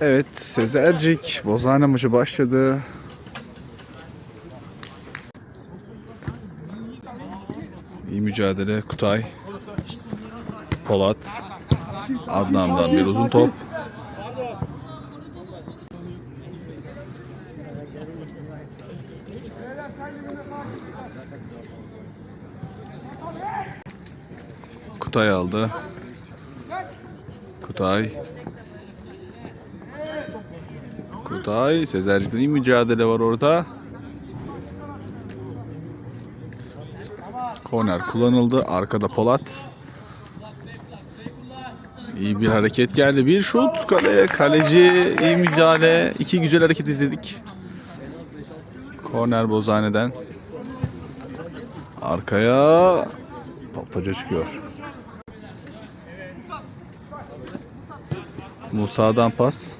Evet Sezercik Bozhane maçı başladı. İyi mücadele Kutay. Polat. Adnan'dan bir uzun top. Kutay aldı. Kutay. Kutay. Sezercik'ten iyi mücadele var orada. Korner kullanıldı. Arkada Polat. İyi bir hareket geldi. Bir şut kaleye. Kaleci iyi mücadele. İki güzel hareket izledik. Korner Bozhane'den. Arkaya top taca çıkıyor. Musa'dan pas.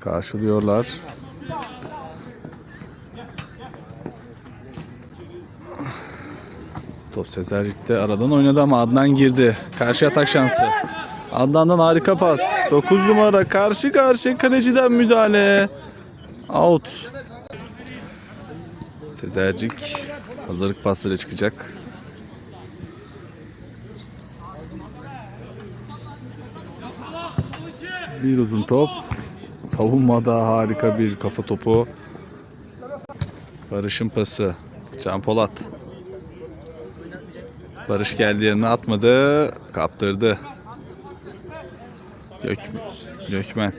Karşılıyorlar. Top Sezercik'te aradan oynadı ama Adnan girdi. Karşı atak şansı. Adnan'dan harika pas. 9 numara karşı karşı kaleciden müdahale. Out. Sezercik hazırlık pasıyla çıkacak. Bir uzun top. Savunmada harika bir kafa topu. Barış'ın pası. Can Polat. Barış geldi yerine atmadı. Kaptırdı. Gök, Gökmen.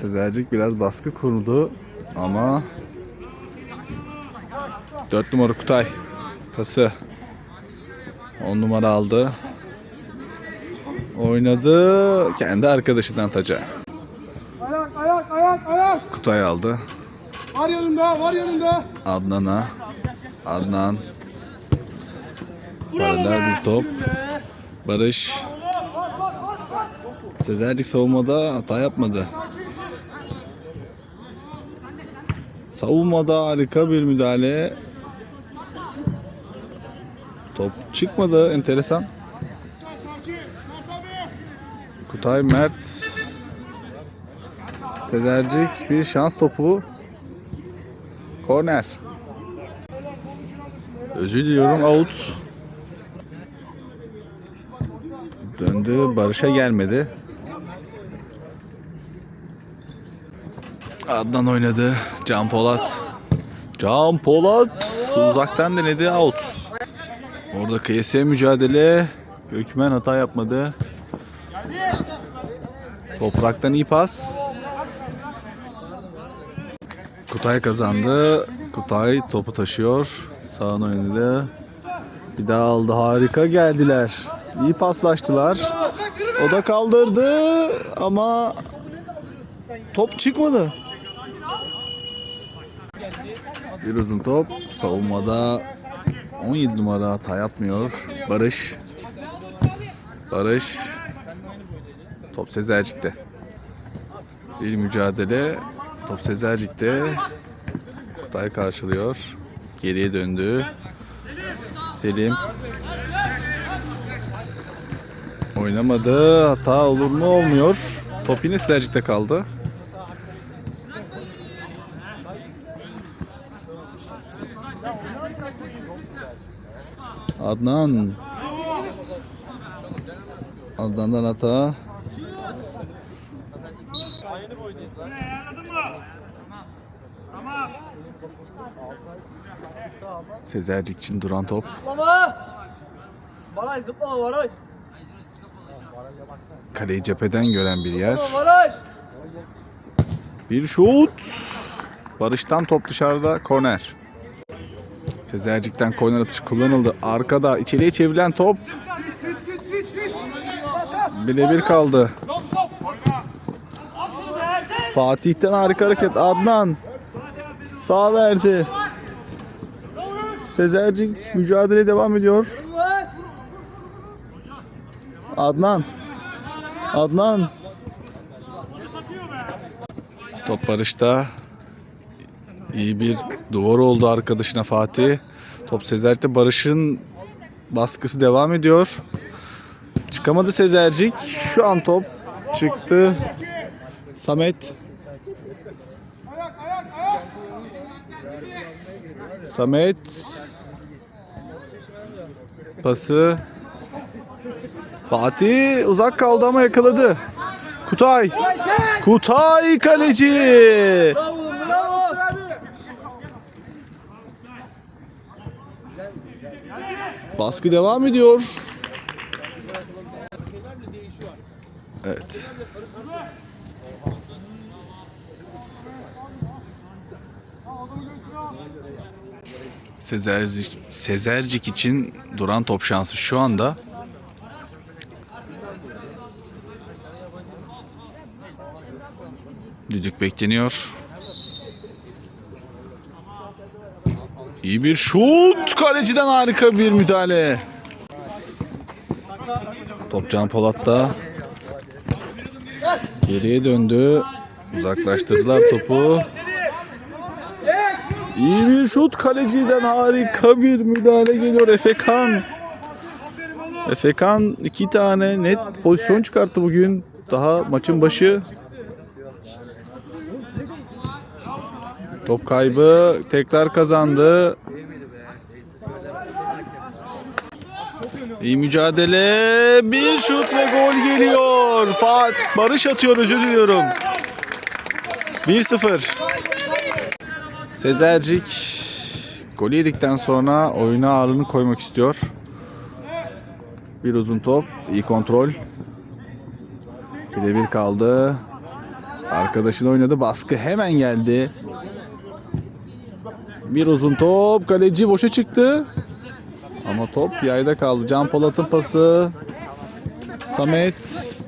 Tezercik biraz baskı kurdu ama 4 numara Kutay pası 10 numara aldı. Oynadı kendi arkadaşından taca. Ayak ayak ayak ayak. Kutay aldı. Var yanında var yanında. Adnan'a. Adnan. Paralel bir top. Barış. Sezercik savunmada hata yapmadı. Savunmada harika bir müdahale. Top çıkmadı. Enteresan. Kutay Mert. Sezercik bir şans topu. Korner. Özür diliyorum out. Döndü Barış'a gelmedi. Adnan oynadı. Can Polat. Can Polat uzaktan denedi out. Orada kıyasıya mücadele. Gökmen hata yapmadı. Topraktan iyi pas. Kutay kazandı. Kutay topu taşıyor. Sağına oynadı. Bir daha aldı. Harika geldiler. İyi paslaştılar. O da kaldırdı ama top çıkmadı. Bir uzun top. Savunmada 17 numara hata yapmıyor. Barış. Barış. Top Sezercik'te. Bir mücadele. Top Sezercik'te. Kutay karşılıyor. Geriye döndü. Selim. Oynamadı. Hata olur mu? Olmuyor. Top yine Sezercik'te kaldı. Adnan. Adnan'dan hata. Sezercik için duran top. Baraj zıplama baraj. Kaleyi cepheden gören bir yer. Bir şut. Barış'tan top dışarıda korner. Sezercik'ten korner atışı kullanıldı. Arkada içeriye çevrilen top. Birebir kaldı. Fatih'ten harika hareket. Adnan. Sağ verdi. Sezercik mücadele devam ediyor. Adnan. Adnan. Top Barış'ta. İyi bir duvar oldu arkadaşına Fatih. Top Sezer'de Barış'ın baskısı devam ediyor. Çıkamadı Sezercik. Şu an top çıktı. Samet. Samet. Pası. Fatih uzak kaldı ama yakaladı. Kutay. Kutay kaleci. Bravo. Baskı devam ediyor. Evet. Sezercik, Sezercik için duran top şansı şu anda. Düdük bekleniyor. İyi bir şut. Kaleciden harika bir müdahale. Top Can Polat'ta. Geriye döndü. Uzaklaştırdılar topu. İyi bir şut kaleciden harika bir müdahale geliyor Efekan. Efekan iki tane net pozisyon çıkarttı bugün. Daha maçın başı. Top kaybı tekrar kazandı. İyi mücadele. Bir şut ve gol geliyor. Fat Barış atıyor özür diliyorum. 1-0. Sezercik golü yedikten sonra oyuna ağırlığını koymak istiyor. Bir uzun top, iyi kontrol. Bir bir kaldı. Arkadaşını oynadı, baskı hemen geldi. Bir uzun top, kaleci boşa çıktı. Ama top yayda kaldı. Can Polat'ın pası. Samet,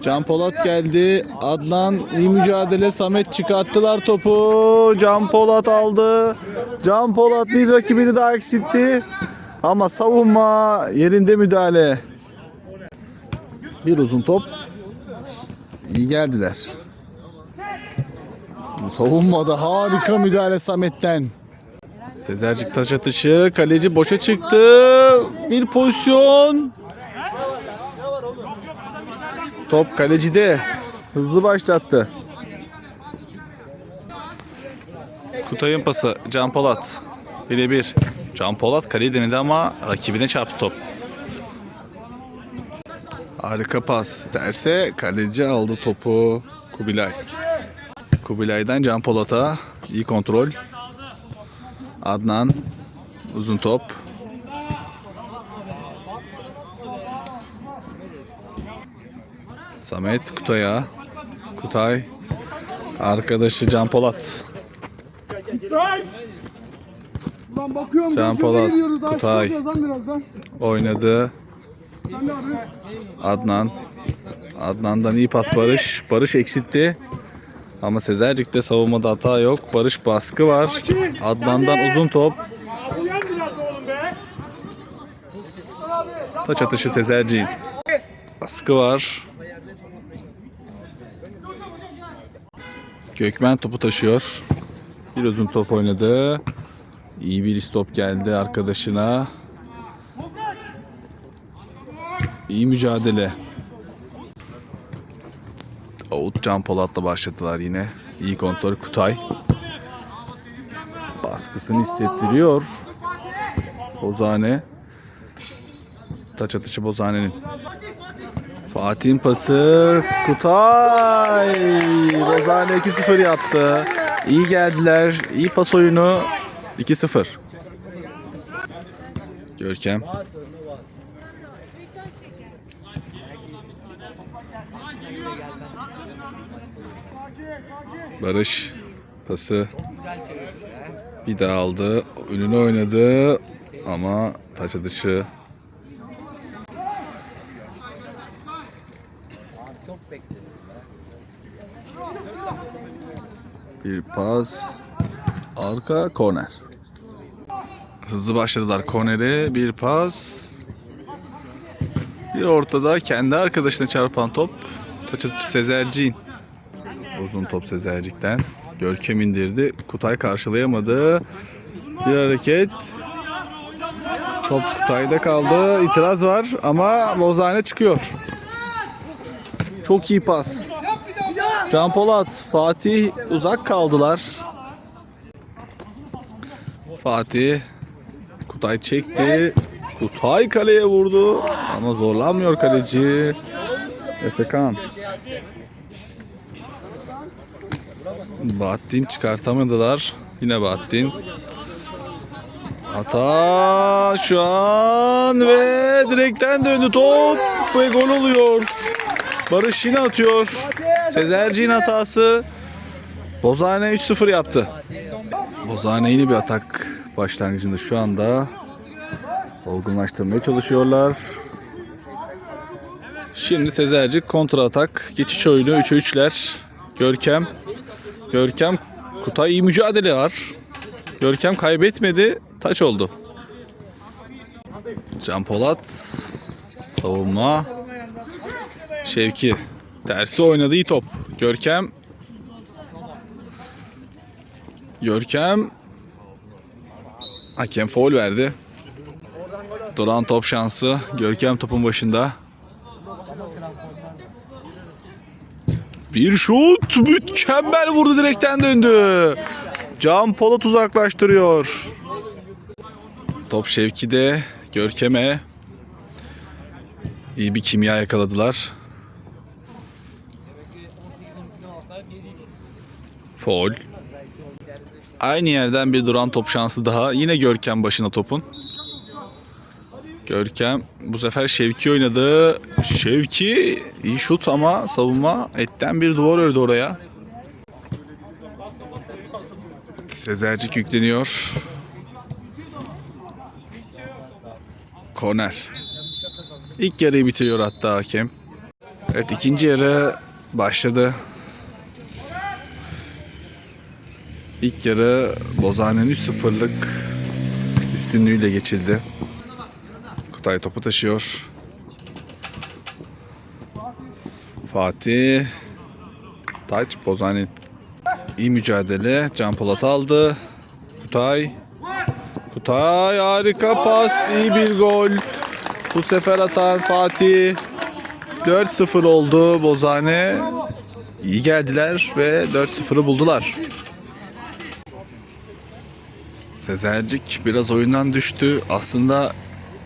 Can Polat geldi. Adnan iyi mücadele. Samet çıkarttılar topu. Can Polat aldı. Can Polat bir rakibini daha eksiltti. Ama savunma yerinde müdahale. Bir uzun top. İyi geldiler. Savunmada harika müdahale Samet'ten. Sezercik taş atışı. Kaleci boşa çıktı. Bir pozisyon. Top kalecide. Hızlı başlattı. Kutay'ın pası. Can Polat. Birebir. Can Polat kaleyi denedi ama rakibine çarptı top. Harika pas. Terse kaleci aldı topu. Kubilay. Kubilay'dan Can Polat'a. iyi kontrol. Adnan uzun top. Samet Kutay'a. Kutay arkadaşı Can Polat. Lan bakıyorum. Can Polat, Kutay. Oynadı. Adnan. Adnan'dan iyi pas Barış. Barış eksiltti. Ama Sezercik'te savunmada hata yok. Barış baskı var. Adnan'dan uzun top. Taç atışı Sezercik'in. Baskı var. Gökmen topu taşıyor. Bir uzun top oynadı. İyi bir istop geldi arkadaşına. İyi mücadele. Can Polat'la başladılar yine. İyi kontrol Kutay. Baskısını hissettiriyor. Bozane. Taç atışı Bozane'nin. Fatih'in pası Kutay. Bozane 2-0 yaptı. İyi geldiler. İyi pas oyunu. 2-0. Görkem. Barış pası bir daha aldı. Önüne oynadı ama taç atışı Bir pas. Arka korner. Hızlı başladılar kornere. Bir pas. Bir ortada kendi arkadaşına çarpan top. Taç atışı Sezerciğin. Uzun top Sezercik'ten. Görkem indirdi. Kutay karşılayamadı. Bir hareket. Top Kutay'da kaldı. İtiraz var ama Bozane çıkıyor. Çok iyi pas. Can Polat, Fatih uzak kaldılar. Fatih Kutay çekti. Kutay kaleye vurdu ama zorlanmıyor kaleci. Efekan. Bahattin çıkartamadılar. Yine Bahattin. Hata şu an ve direkten döndü top ve gol oluyor. Barış yine atıyor. Sezerci'nin hatası. Bozane 3-0 yaptı. Bozane yeni bir atak başlangıcında şu anda olgunlaştırmaya çalışıyorlar. Şimdi Sezerci kontra atak. Geçiş oyunu 3'e 3'ler. Görkem. Görkem Kutay iyi mücadele var. Görkem kaybetmedi. Taç oldu. Can Polat savunma. Şevki tersi oynadı iyi top. Görkem Görkem Hakem foul verdi. Duran top şansı. Görkem topun başında. Bir şut mükemmel vurdu direkten döndü. Can Polat uzaklaştırıyor. Top Şevki'de Görkem'e iyi bir kimya yakaladılar. Foul. Aynı yerden bir duran top şansı daha. Yine Görkem başına topun. Görkem bu sefer Şevki oynadı. Şevki iyi şut ama savunma etten bir duvar ördü oraya. Sezercik yükleniyor. Korner. İlk yarıyı bitiriyor hatta hakem. Evet ikinci yarı başladı. İlk yarı Bozan'ın 3-0'lık üstünlüğüyle geçildi. Kutay topu taşıyor. Fatih Taç Bozan'ın iyi mücadele. Can Polat aldı. Kutay Kutay harika pas. iyi bir gol. Bu sefer atan Fatih. 4-0 oldu Bozane. İyi geldiler ve 4-0'ı buldular. Sezercik biraz oyundan düştü. Aslında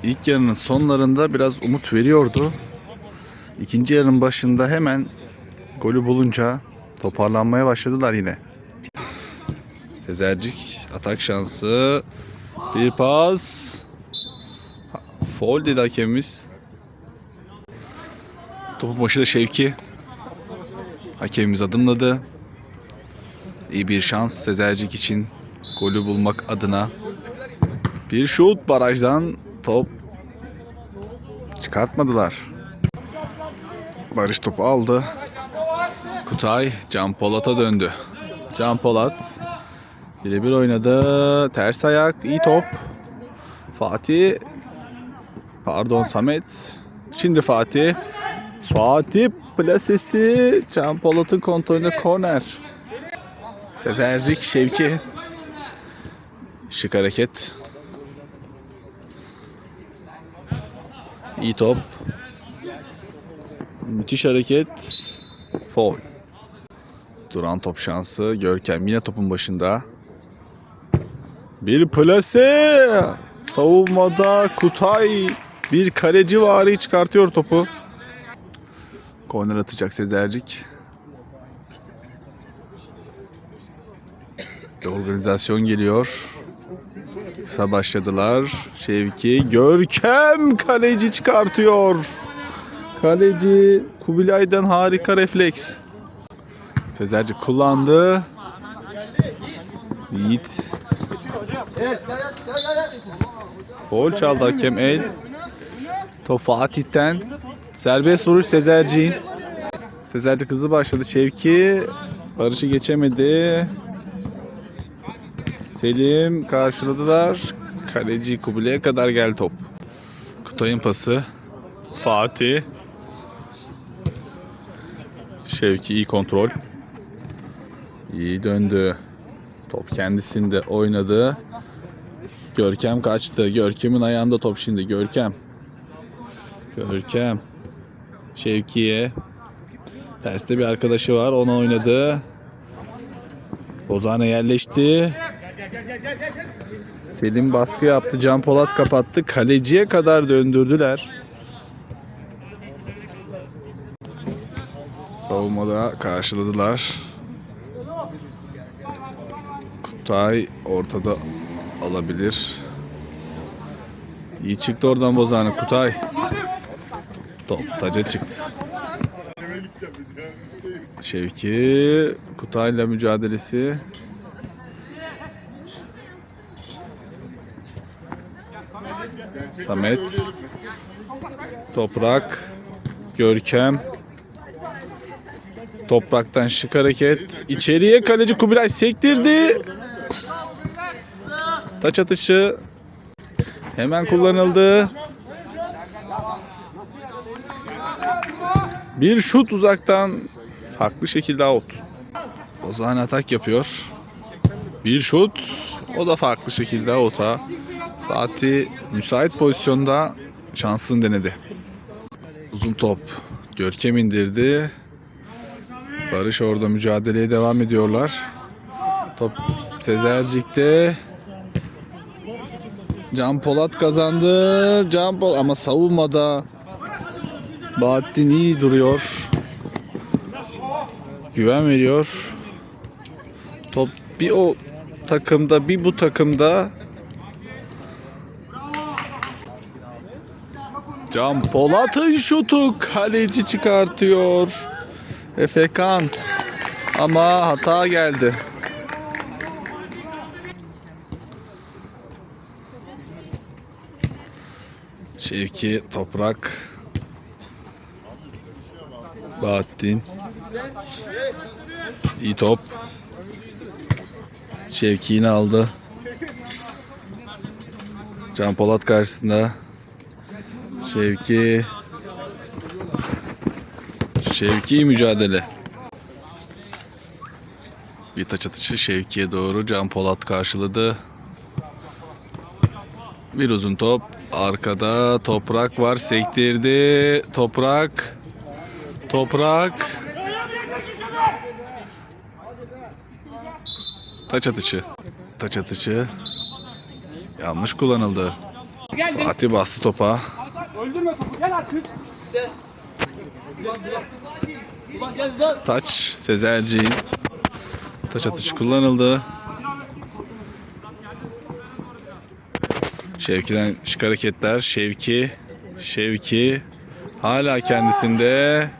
ilk yarının sonlarında biraz umut veriyordu. İkinci yarının başında hemen golü bulunca toparlanmaya başladılar yine. Sezercik atak şansı. Bir pas. Foul dedi hakemimiz. Topun başı da Şevki. Hakemimiz adımladı. İyi bir şans Sezercik için golü bulmak adına. Bir şut barajdan top çıkartmadılar. Barış topu aldı. Kutay Can Polat'a döndü. Can Polat birebir oynadı. Ters ayak iyi top. Fatih pardon Samet. Şimdi Fatih. Fatih plasesi Can Polat'ın kontrolünde korner. Sezercik Şevki. Şık hareket. İyi top. Müthiş hareket. Foul. Duran top şansı. Görkem yine topun başında. Bir plase. Savunmada Kutay bir kaleci vari çıkartıyor topu. Korner atacak Sezercik. Organizasyon geliyor. Başladılar. Şevki Görkem kaleci çıkartıyor. Kaleci Kubilay'dan harika refleks. Sezerci kullandı. Yiğit. Gol çaldı hakem el. Top Fatih'ten. Serbest vuruş Sezerci. Sezerci hızlı başladı. Şevki Barış'ı geçemedi. Selim karşıladılar. Kaleci Kubilay'a kadar geldi top. Kutay'ın pası. Fatih. Şevki iyi kontrol. İyi döndü. Top kendisinde oynadı. Görkem kaçtı. Görkem'in ayağında top şimdi. Görkem. Görkem. Şevki'ye. Terste bir arkadaşı var. Ona oynadı. Ozan'a yerleşti. Selim baskı yaptı. Can Polat kapattı. Kaleciye kadar döndürdüler. Savunmada karşıladılar. Kutay ortada alabilir. İyi çıktı oradan Bozan'ı Kutay. Top taca çıktı. Şevki Kutay'la mücadelesi. Samet Toprak Görkem Topraktan şık hareket. İçeriye kaleci Kubilay sektirdi. Taç atışı hemen kullanıldı. Bir şut uzaktan farklı şekilde out. Ozan atak yapıyor. Bir şut o da farklı şekilde out'a. Fatih müsait pozisyonda şansını denedi. Uzun top Görkem indirdi. Barış orada mücadeleye devam ediyorlar. Top Sezercik'te. Can Polat kazandı. Can Polat ama savunmada Bahattin iyi duruyor. Güven veriyor. Top bir o takımda bir bu takımda. Can Polat'ın şutu kaleci çıkartıyor. Efekan ama hata geldi. Şevki Toprak. Bahattin. İyi top Şevki yine aldı Can Polat karşısında Şevki Şevki mücadele. Bir taç atışı Şevki'ye doğru Can Polat karşıladı. Bir uzun top. Arkada toprak var. Sektirdi. Toprak. Toprak. Taç atışı. Taç atışı. Yanlış kullanıldı. Fatih bastı topa. Öldürme topu gel artık. Taç Sezerci'nin taç atışı kullanıldı. Şevki'den şık hareketler. Şevki Şevki hala kendisinde.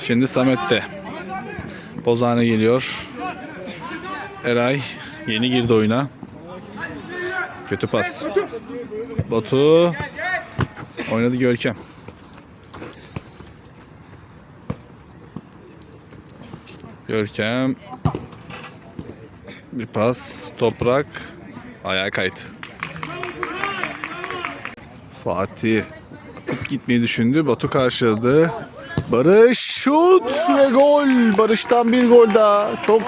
Şimdi Samet'te. Bozane geliyor. Eray yeni girdi oyuna. Kötü pas. Batu oynadı Görkem. Görkem. Bir pas. Toprak. Ayağa kaydı. Fatih atıp gitmeyi düşündü. Batu karşıladı. Barış şut ve gol. Barış'tan bir gol daha. Çok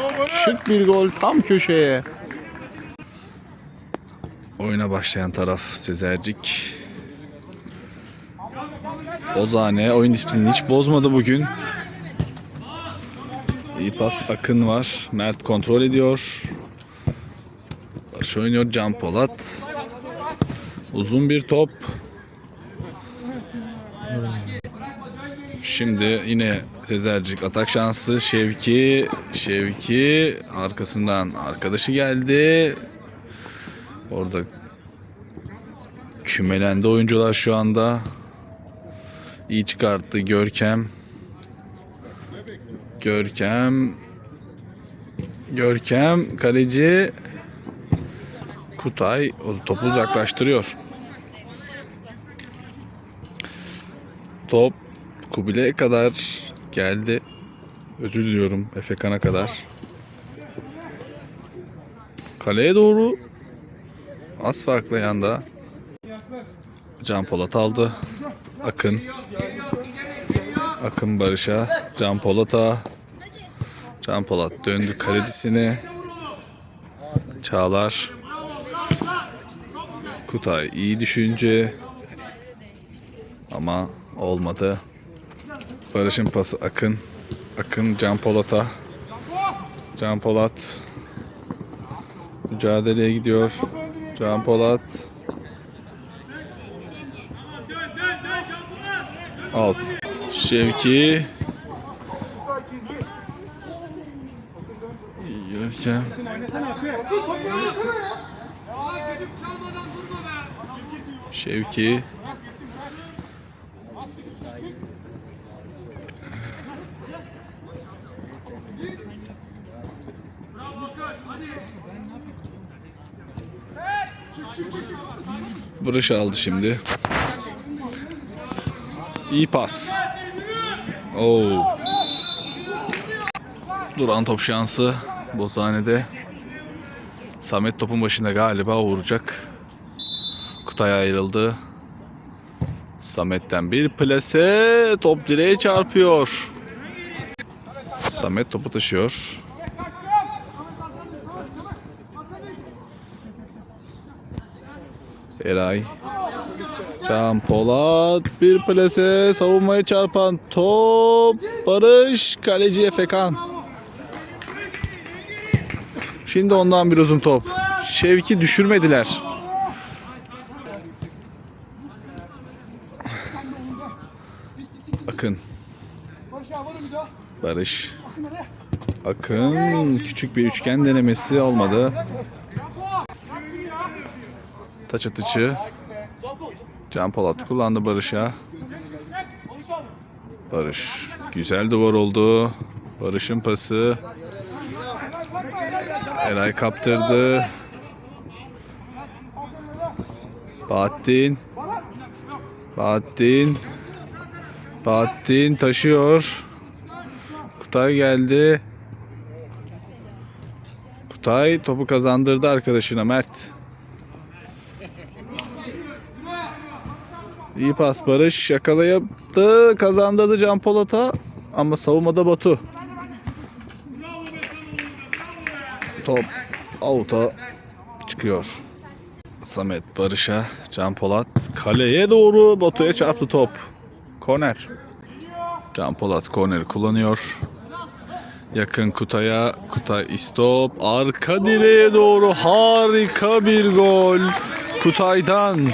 şık bir gol tam köşeye. Oyuna başlayan taraf Sezercik. Ozane oyun disiplinini hiç bozmadı bugün. İyi pas Akın var. Mert kontrol ediyor. Barış oynuyor. Can Polat. Uzun bir top. Şimdi yine Sezercik atak şansı. Şevki. Şevki arkasından arkadaşı geldi. Orada kümelendi oyuncular şu anda. İyi çıkarttı Görkem. Görkem Görkem kaleci Kutay o topu uzaklaştırıyor. Top Kubilay'a kadar geldi. Özür diliyorum Efekan'a kadar. Kaleye doğru az farklı yanda Can Polat aldı. Akın Akın Barış'a Can Polat'a Can Polat döndü kalecisine. Çağlar. Kutay iyi düşünce. Ama olmadı. Barış'ın pası Akın. Akın Can Polat'a. Can Polat mücadeleye gidiyor. Can Polat alt. Şevki Görkem Şevki Barış aldı şimdi. İyi pas. Oo. Duran top şansı Bozhane'de. Samet topun başında galiba vuracak. Kutay ayrıldı. Samet'ten bir plase. Top direğe çarpıyor. Samet topu taşıyor. Eray. Can Polat bir plase savunmaya çarpan top Barış kaleci Efekan. Şimdi ondan bir uzun top. Şevki düşürmediler. Akın. Barış. Akın küçük bir üçgen denemesi olmadı. Taç atıcı. Can Polat kullandı Barış'a. Barış. Güzel duvar oldu. Barış'ın pası. Eray kaptırdı. Bahattin. Bahattin. Bahattin taşıyor. Kutay geldi. Kutay topu kazandırdı arkadaşına Mert. İyi pas Barış yakalayıptı. Kazandırdı Can Polat'a ama savunmada Batu. Top out'a çıkıyor. Samet Barış'a Can Polat kaleye doğru Batu'ya çarptı top. Korner. Can Polat korneri kullanıyor. Yakın Kutay'a. Kutay istop. Arka direğe doğru harika bir gol. Kutay'dan.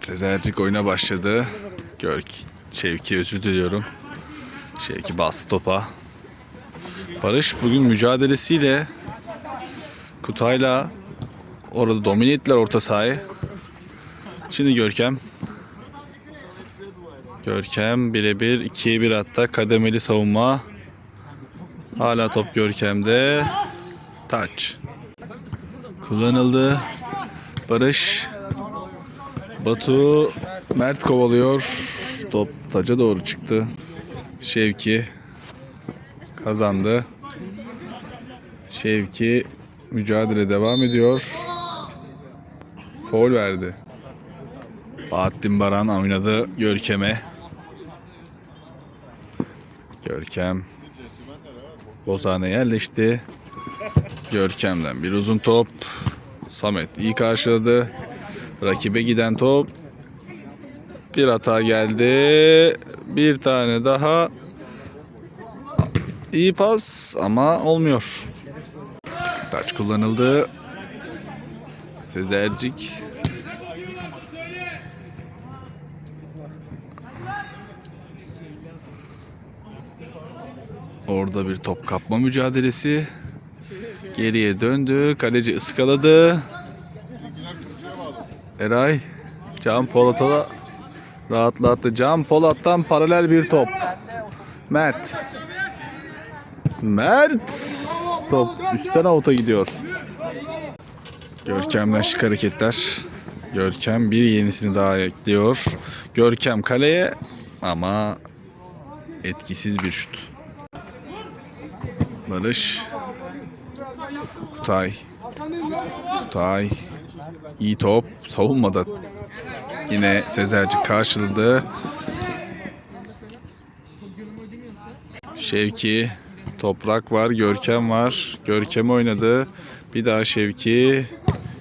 Sezercik oyuna başladı. Görk, Şevki özür diliyorum. Şevki bastı topa. Barış bugün mücadelesiyle Kutay'la orada domine ettiler orta sahayı. Şimdi Görkem. Görkem birebir 2'ye 1 hatta kademeli savunma. Hala top Görkem'de. Taç. Kullanıldı. Barış. Batu Mert kovalıyor. Top taca doğru çıktı. Şevki kazandı. Şevki mücadele devam ediyor. Foul verdi. Bahattin Baran oynadı Görkem'e. Görkem Bozan'a yerleşti. Görkem'den bir uzun top. Samet iyi karşıladı. Rakibe giden top. Bir hata geldi. Bir tane daha. İyi pas ama olmuyor. Taç kullanıldı. Sezercik. Orada bir top kapma mücadelesi. Geriye döndü. Kaleci ıskaladı. Eray Can Polat'a da rahatlattı. Can Polat'tan paralel bir top. Mert. Mert. Top üstten avuta gidiyor. Görkem'den şık hareketler. Görkem bir yenisini daha ekliyor. Görkem kaleye ama etkisiz bir şut. Barış. Kutay. Kutay. İyi top. Savunmada yine Sezercik karşıladı. Şevki Toprak var, Görkem var. Görkem oynadı. Bir daha Şevki.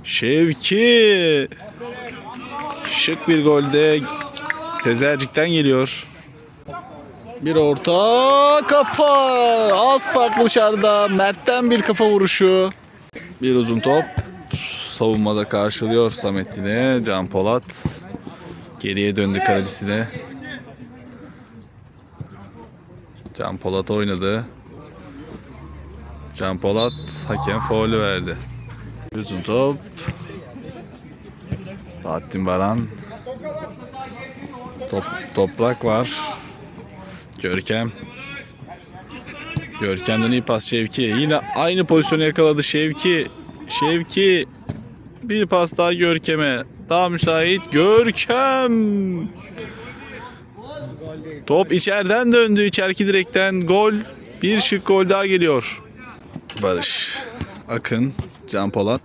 Şevki! Şık bir golde Sezercik'ten geliyor. Bir orta kafa. Az farklı dışarıda. Mert'ten bir kafa vuruşu. Bir uzun top. Savunmada karşılıyor Samet yine. Can Polat. Geriye döndü kalecisine. Can Polat oynadı. Can Polat hakem faulü verdi. Uzun top. Bahattin Baran. Top, toprak var. Görkem. Görkem'den iyi pas Şevki. Yine aynı pozisyonu yakaladı Şevki. Şevki. Bir pas daha Görkem'e. Daha müsait. Görkem. Top içeriden döndü. İçeriki direkten gol. Bir şık gol daha geliyor. Barış. Akın. Can Polat.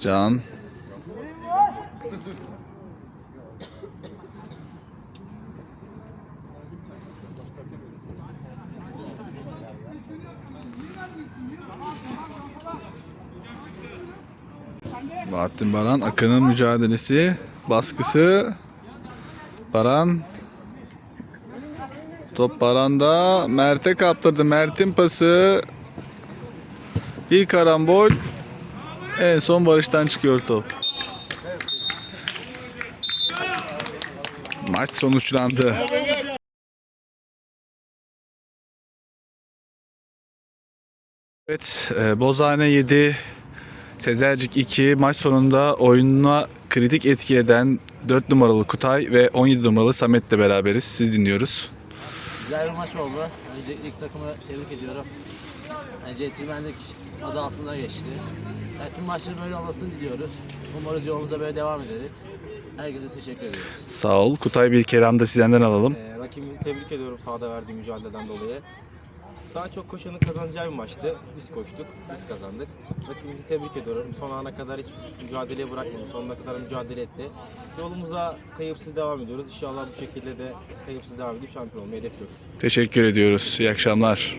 Can. Bahattin Baran, Akın'ın mücadelesi, baskısı. Baran. Top Baran'da. Mert'e kaptırdı. Mert'in pası. Bir karambol. En son Barış'tan çıkıyor top. Maç sonuçlandı. Evet, e, Bozhane 7, Sezercik 2 maç sonunda oyununa kritik etki eden 4 numaralı Kutay ve 17 numaralı Samet'le beraberiz. Siz dinliyoruz. Güzel bir maç oldu. Öncelikle iki takımı tebrik ediyorum. Yani centilmenlik adı altında geçti. Yani tüm maçların böyle olmasını diliyoruz. Umarız yolumuza böyle devam ederiz. Herkese teşekkür ediyoruz. Sağ ol. Kutay bir kelam da sizden alalım. Ee, rakibimizi tebrik ediyorum sahada verdiği mücadeleden dolayı. Daha çok koşanın kazanacağı bir maçtı. Biz koştuk, biz kazandık. Rakibimizi tebrik ediyorum. Son ana kadar hiç mücadeleye bırakmadı. Sonuna kadar mücadele etti. Yolumuza kayıpsız devam ediyoruz. İnşallah bu şekilde de kayıpsız devam edip şampiyon olmayı hedefliyoruz. Teşekkür ediyoruz. İyi akşamlar.